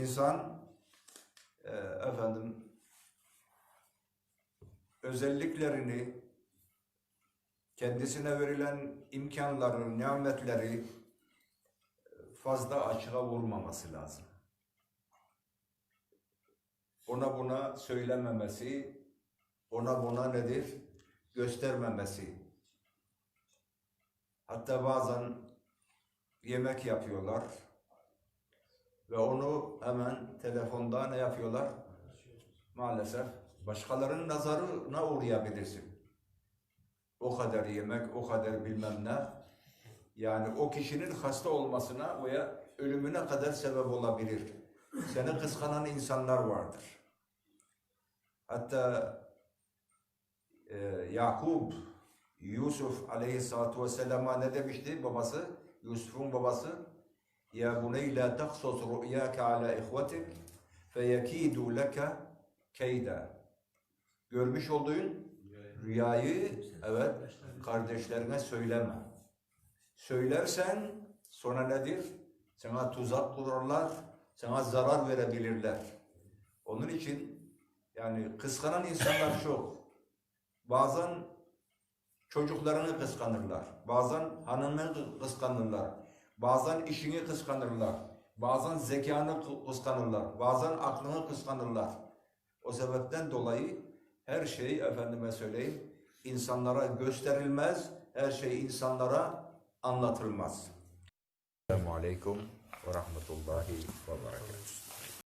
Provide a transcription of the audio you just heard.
insan e, efendim özelliklerini kendisine verilen imkanların, nimetleri fazla açığa vurmaması lazım. Ona buna söylememesi, ona buna nedir? Göstermemesi. Hatta bazen yemek yapıyorlar ve onu hemen telefonda ne yapıyorlar? Maalesef başkalarının nazarına uğrayabilirsin. O kadar yemek, o kadar bilmem ne. Yani o kişinin hasta olmasına veya ölümüne kadar sebep olabilir. Seni kıskanan insanlar vardır. Hatta e, Yakup, Yusuf aleyhissalatu vesselam'a ne demişti babası? Yusuf'un babası Ya buney la taksus ru'yaka ala ihvetik feyekidu leke keyda Görmüş olduğun rüyayı evet kardeşlerine söyleme. Söylersen sonra nedir? Sana tuzak kurarlar, sana zarar verebilirler. Onun için yani kıskanan insanlar çok. Bazen çocuklarını kıskanırlar. Bazen hanımını kıskanırlar. Bazen işini kıskanırlar. Bazen zekanı kı- kıskanırlar. Bazen aklını kıskanırlar. O sebepten dolayı her şey efendime söyleyeyim insanlara gösterilmez. Her şey insanlara anlatılmaz. Selamun Aleyküm ve Rahmetullahi ve Berekatuhu.